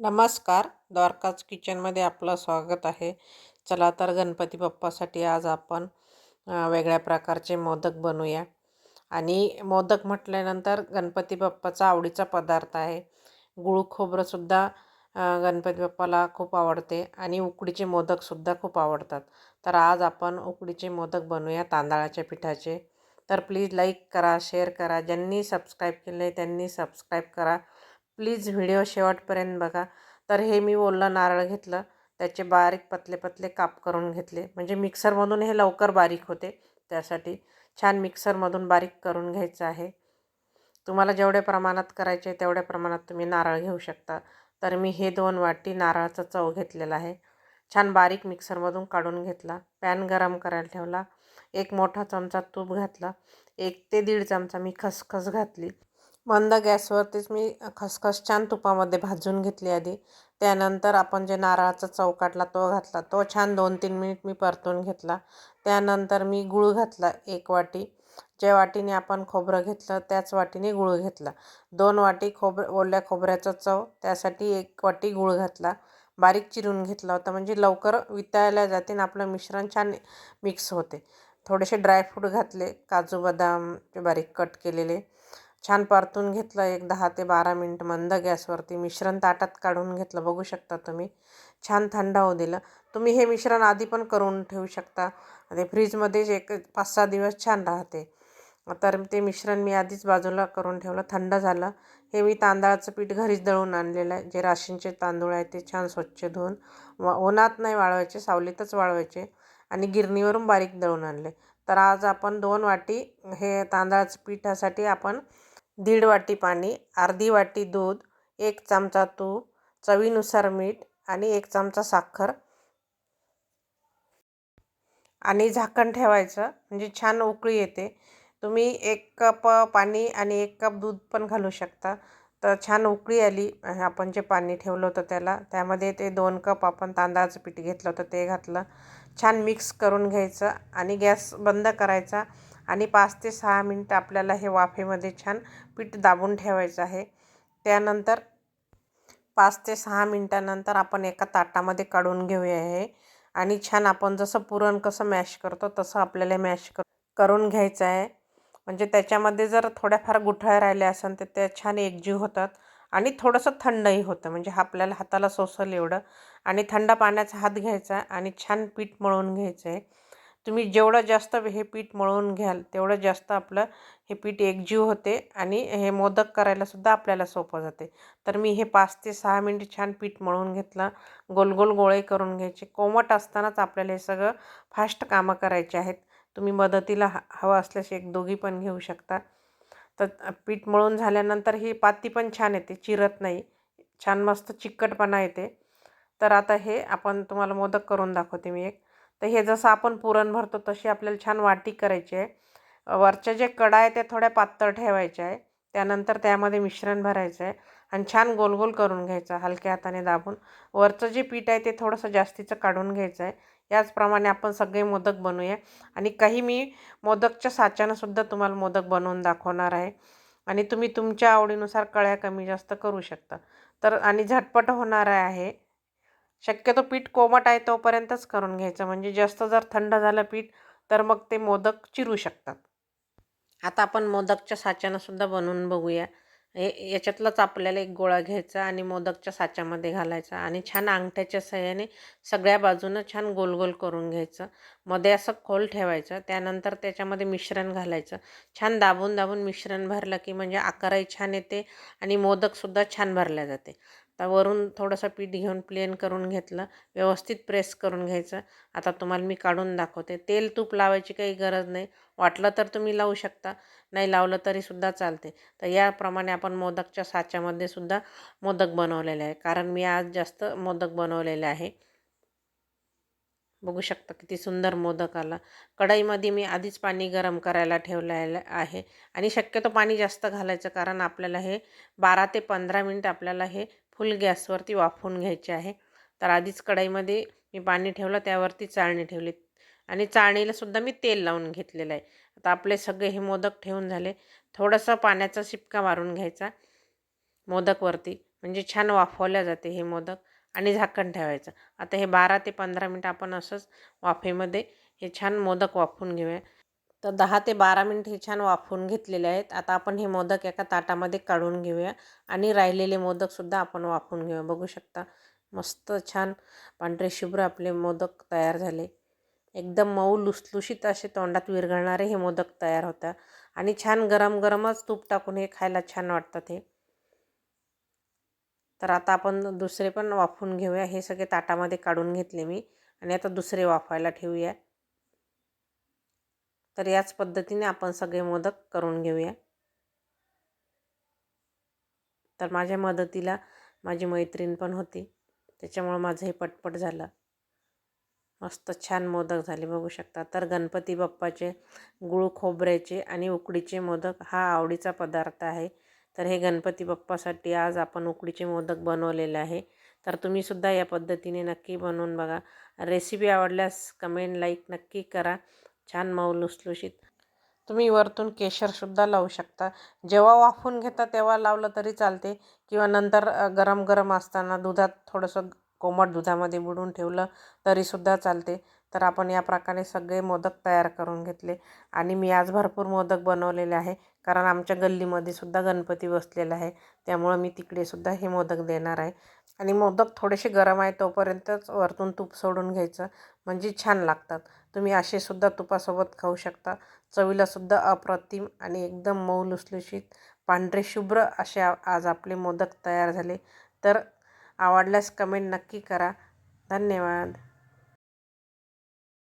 नमस्कार द्वारकाच किचनमध्ये आपलं स्वागत आहे. चला तर गणपती बाप्पासाठी आज आपण वेगळ्या प्रकारचे मोदक बनवूया. आणि मोदक म्हटल्यानंतर गणपती बाप्पाचा आवडीचा पदार्थ आहे. गुळ खोबरंसुद्धा गणपती बाप्पाला खूप आवडते आणि उकडीचे मोदकसुद्धा खूप आवडतात. तर आज आपण उकडीचे मोदक बनवूया तांदळाच्या पिठाचे. तर प्लीज लाईक करा शेअर करा ज्यांनी सबस्क्राईब केलं आहे त्यांनी सबस्क्राईब करा. प्लीज व्हिडिओ शेवटपर्यंत बघा. तर हे मी ओलं नारळ घेतलं. त्याचे बारीक पतले पतले काप करून घेतले. म्हणजे मिक्सरमधून हे लवकर बारीक होते. त्यासाठी छान मिक्सरमधून बारीक करून घ्यायचं आहे. तुम्हाला जेवढ्या प्रमाणात करायचे तेवढ्या प्रमाणात तुम्ही नारळ घेऊ शकता. तर मी हे दोन वाटी नारळाचा चव घेतलेला आहे. छान बारीक मिक्सरमधून काढून घेतला. पॅन गरम करायला ठेवला. एक मोठा चमचा तूप घातला. एक ते दीड चमचा मी खसखस घातली. मंद गॅसवरतीच मी खसखस छान तुपामध्ये भाजून घेतली आधी. त्यानंतर आपण जे नारळाचा चव तो घातला. तो छान दोन तीन मिनिट मी परतून घेतला. त्यानंतर मी गूळ घातला एक वाटी. ज्या वाटीने आपण खोबरं घेतलं त्याच वाटीने गूळ घेतला. दोन वाटी खोबर ओल्या खोबऱ्याचं चव त्यासाठी एक वाटी गूळ घातला. बारीक चिरून घेतला होता. म्हणजे लवकर वितळल्या जाते आणि आपलं मिश्रण छान मिक्स होते. थोडेसे ड्रायफ्रूट घातले. काजू बदाम बारीक कट केलेले. छान परतून घेतलं एक दहा ते बारा मिनट मंद गॅसवरती मिश्रण ताटात काढून घेतलं. बघू शकता तुम्ही. छान थंड होऊ दिलं. तुम्ही हे मिश्रण आधी पण करून ठेवू शकता. ते फ्रीजमध्येच एक पाच सहा दिवस छान राहते. तर ते मिश्रण मी आधीच बाजूला करून ठेवलं. थंड झालं. हे मी तांदळाचं पीठ घरीच दळून आणलेलं आहे. जे राशींचे तांदूळ आहे ते छान स्वच्छ धुवून वा उन्हात नाही वाळवायचे सावलीतच वाळवायचे आणि गिरणीवरून बारीक दळून आणले. तर आज आपण दोन वाटी हे तांदळाचं पिठासाठी आपण दीड वाटी पाणी अर्धी वाटी दूध एक चमचा तूप चवीनुसार मीठ आणि एक चमचा साखर आणि झाकण ठेवायचं. म्हणजे छान उकळी येते. तुम्ही एक कप पाणी आणि एक कप दूध पण घालू शकता. तर छान उकळी आली. आपण जे पाणी ठेवलं होतं त्याला त्यामध्ये ते दोन कप आपण तांदळाचं पीठ घेतलं होतं ते घातलं. छान मिक्स करून घ्यायचं आणि गॅस बंद करायचा. आणि पाच ते सहा मिनटं आपल्याला हे वाफेमध्ये छान पीठ दाबून ठेवायचं आहे. त्यानंतर पाच ते सहा मिनटानंतर आपण एका ताटामध्ये काढून घेऊया हे. आणि छान आपण जसं पुरण कसं मॅश करतो तसं आपल्याला मॅश कर करून घ्यायचं आहे. म्हणजे त्याच्यामध्ये जर थोड्याफार गुठळ्या राहिल्या असेल तर त्या छान एकजीव होतात आणि थोडंसं थंडही होतं. म्हणजे आपल्याला हाताला सोसल एवढं. आणि थंड पाण्याचा हात घ्यायचा आणि छान पीठ मळून घ्यायचं आहे. तुम्ही जेवढं जास्त हे पीठ मळून घ्याल तेवढं जास्त आपलं हे पीठ एकजीव होते आणि हे मोदक करायलासुद्धा आपल्याला सोपं जाते. तर मी हे पाच ते सहा मिनिट छान पीठ मळून घेतलं गोल गोल गोळे करून घ्यायचे. कोमट असतानाच आपल्याला हे सगळं फास्ट कामं करायचे आहेत. तुम्ही मदतीला ह हवं असल्यास एक दोघी पण घेऊ शकता. तर पीठ मळून झाल्यानंतर ही पाती पण छान येते चिरत नाही. छान मस्त चिकटपणा येते. तर आता हे आपण तुम्हाला मोदक करून दाखवते मी एक. तर हे जसं आपण पुरण भरतो तशी आपल्याला छान वाटी करायची आहे. वरच्या जे कडा आहे त्या थोड्या पातळ ठेवायच्या आहे. त्यानंतर त्यामध्ये मिश्रण भरायचं आहे आणि छान गोल गोल करून घ्यायचं हलक्या हाताने दाबून. वरचं जे पीठ आहे ते थोडंसं जास्तीचं काढून घ्यायचं आहे. याचप्रमाणे आपण सगळे मोदक बनवूया. आणि काही मी मोदकच्या साच्यानंसुद्धा तुम्हाला मोदक बनवून दाखवणार आहे. आणि तुम्ही तुमच्या आवडीनुसार कळ्या कमी जास्त करू शकता. तर आणि झटपट होणार आहे. शक्यतो पीठ कोमट आहे तोपर्यंतच करून घ्यायचं. म्हणजे जास्त जर थंड झालं पीठ तर मग ते मोदक चिरू शकतात. आता आपण मोदकच्या साच्यानंसुद्धा बनवून बघूया. हे याच्यातलंच आपल्याला एक गोळा घ्यायचा आणि मोदकच्या साच्यामध्ये घालायचा आणि छान अंगठ्याच्या सहाय्याने सगळ्या बाजूनं छान गोल गोल करून घ्यायचं. मध्ये असं खोल ठेवायचं त्यानंतर त्याच्यामध्ये मिश्रण घालायचं. छान दाबून दाबून मिश्रण भरलं की म्हणजे आकारही छान येते आणि मोदकसुद्धा छान भरल्या जाते. आता वरून थोडंसं पीठ घेऊन प्लेन करून घेतलं व्यवस्थित प्रेस करून घ्यायचं. आता तुम्हाला मी काढून दाखवते. तेल तूप लावायची काही गरज नाही. वाटलं तर तुम्ही लावू शकता. नाही लावलं तरीसुद्धा चालते. तर याप्रमाणे आपण मोदकच्या साच्यामध्ये सुद्धा मोदक बनवलेले आहे. कारण मी आज जास्त मोदक बनवलेले आहे. बघू शकता किती सुंदर मोदक आला. कढईमध्ये मी आधीच पाणी गरम करायला ठेवलेलं आहे. आणि शक्यतो पाणी जास्त घालायचं कारण आपल्याला हे बारा ते पंधरा मिनिट आपल्याला हे फुल गॅसवरती वाफवून घ्यायचे आहे. तर आधीच कढाईमध्ये मी पाणी ठेवलं त्यावरती चाळणी ठेवली. आणि चाळणीलासुद्धा मी तेल लावून घेतलेलं आहे. आता आपले सगळे हे मोदक ठेवून झाले. थोडंसं पाण्याचा शिपका मारून घ्यायचा. मोदकवरती. म्हणजे छान वाफवल्या जाते हे मोदक. आणि झाकण ठेवायचं. आता हे बारा ते पंधरा मिनटं आपण असंच वाफेमध्ये हे छान मोदक वाफवून घेऊया. तर दहा ते बारा मिनिट हे छान वाफवून घेतलेले आहेत. आता आपण हे मोदक एका ताटामध्ये काढून घेऊया आणि राहिलेले मोदकसुद्धा आपण वाफवून घेऊया. बघू शकता मस्त छान पांढरे शुभ्र आपले मोदक तयार झाले. एकदम मऊ लुसलुशीत असे तोंडात विरघळणारे हे मोदक तयार होतात आणि छान गरम गरमच तूप टाकून हे खायला छान वाटतात हे. तर आता आपण दुसरे पण वाफवून घेऊया. हे सगळे ताटामध्ये काढून घेतले मी आणि आता दुसरे वाफायला ठेवूया. तर याच पद्धतीने आपण सगळे मोदक करून घेऊया. तर माझ्या मदतीला माझी मैत्रीण पण होती. त्याच्यामुळं माझं हे पटपट झालं. मस्त छान मोदक झाले बघू शकता. तर गणपती बाप्पाचे गुळ खोबऱ्याचे आणि उकडीचे मोदक हा आवडीचा पदार्थ आहे. तर हे गणपती बाप्पासाठी आज आपण उकडीचे मोदक बनवलेले आहे. तर तुम्हीसुद्धा या पद्धतीने नक्की बनवून बघा. रेसिपी आवडल्यास कमेंट लाईक नक्की करा. छान मऊ लुसलुशीत. तुम्ही वरतून केशरसुद्धा लावू शकता. जेव्हा वाफून घेता तेव्हा लावलं तरी चालते. किंवा नंतर गरम गरम असताना दुधात थोडंसं कोमट दुधामध्ये बुडून ठेवलं तरीसुद्धा चालते. तर आपण या प्रकारे सगळे मोदक तयार करून घेतले. आणि मी आज भरपूर मोदक बनवलेले आहे. कारण आमच्या गल्लीमध्ये सुद्धा गणपती बसलेला आहे. त्यामुळं मी तिकडे सुद्धा हे मोदक देणार आहे. आणि मोदक थोडेसे गरम आहे तोपर्यंतच वरतून तूप सोडून घ्यायचं. म्हणजे छान लागतात. तुम्ही असेसुद्धा तुपासोबत खाऊ शकता. चवीलासुद्धा अप्रतिम आणि एकदम मऊ लुसलुशीत पांढरे शुभ्र असे आज आपले मोदक तयार झाले. तर आवडल्यास कमेंट नक्की करा. धन्यवाद.